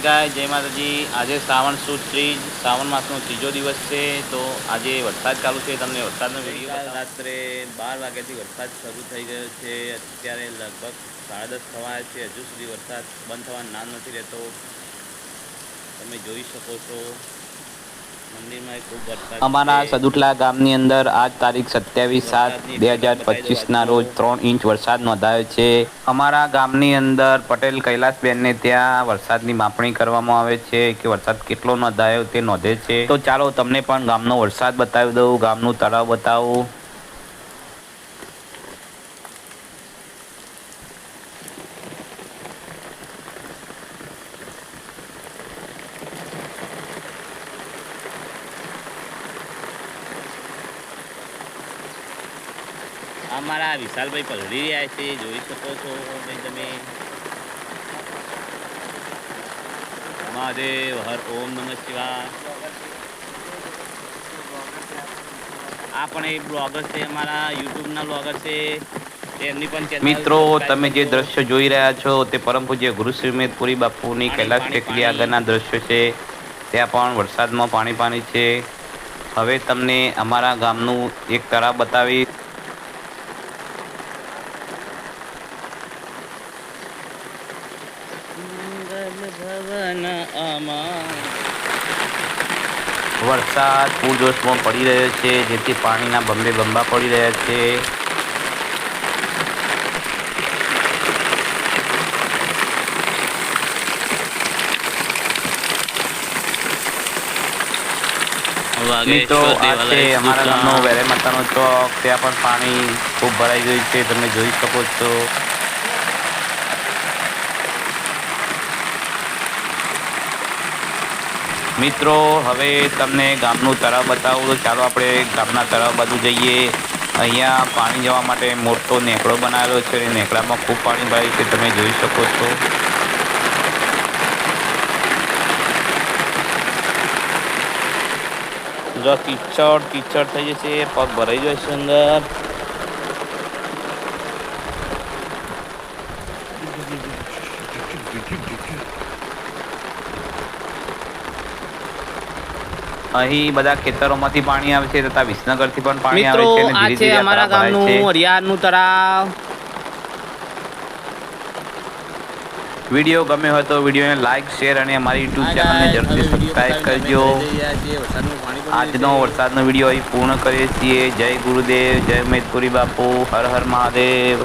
ગાય જય માતાજી. આજે શ્રાવણ સુદ ત્રીજ શ્રાવણ માસનો ત્રીજો દિવસ છે તો આજે વરસાદ ચાલુ છે. તમને વરસાદનો વીડિયો રાત્રે બાર વાગ્યાથી વરસાદ શરૂ થઈ ગયો છે. અત્યારે લગભગ સાડા દસ થવા છે. હજુ સુધી વરસાદ બંધ થવાનું નામ નથી રહેતો. તમે જોઈ શકો છો. અમારા. સદુટલા ગામની અંદર આજ તારીખ સત્યાવીસ સાત બે હજાર પચીસના રોજ ત્રણ ઇંચ વરસાદ નોંધાયો છે અમારા ગામની અંદર પટેલ કૈલાસબેનને ત્યાં વરસાદની માપણી કરવામાં આવે છે કે વરસાદ કેટલો નોંધાયો તે નોંધે છે તો ચાલો તમને પણ ગામનો વરસાદ બતાવી દઉં ગામનું તળાવ બતાવું અમારા વિશાલભાઈ પલડી રહ્યા છે જોઈ શકો છો તમે. મહાદેવ હર ઓમ નમઃ શિવાય. આ પણ એક બ્લોગર છે અમારા યુટ્યુબના બ્લોગર છે. મિત્રો તમે જે દ્રશ્ય જોઈ રહ્યા છો તે પરમ પૂજ્ય ગુરુ શ્રીમેદ પુરી બાપુની કૈલાસ ટેકરી. આગળના દ્રશ્યો છે. ત્યાં પણ વરસાદમાં પાણી પાણી છે. હવે તમને અમારા ગામનું એક તળાવ બતાવી ભવન વરસાદ પૂરજોશમાં પડી રહ્યો છે જેથી પાણીના બંબે બંબા પડી રહ્યા છે. મિત્રો આ છે અમારા ગામનો વેરે માતાનો ચોક. ત્યાં પણ પાણી ખૂબ ભરાઈ ગયું છે તમે જોઈ શકો છો. મિત્રો, હવે તમને ગામનું તળાવ બતાવું. તો ચાલો આપણે ગામના તળાવ બાજુ જઈએ. અહીંયા પાણી જવા માટે મોટો નેકળો બનાવેલો છે અને નેકળામાં ખૂબ પાણી ભરાય છે. તમે જોઈ શકો છો. જો કિચડ કિચડ થઈ જશે. પગ ભરાઈ જશે અંદર. અહીં બધા ખેતરોમાંથી પાણી આવે છે તથા વિસનગરથી પણ પાણી આવે છે અને આ ધીરે અમારા ગામનું હરિયાળનું તળાવ. વીડિયો ગમે હોય તો વિડીયોને લાઈક શેર અને અમારી યુટ્યુબ ચેનલને જરૂરથી સબસ્ક્રાઈબ કરજો. આજનો વરસાદનો વીડિયો અહીં પૂર્ણ કરીએ છીએ. જય ગુરુદેવ જય મેદપુરી બાપુ હર હર મહાદેવ.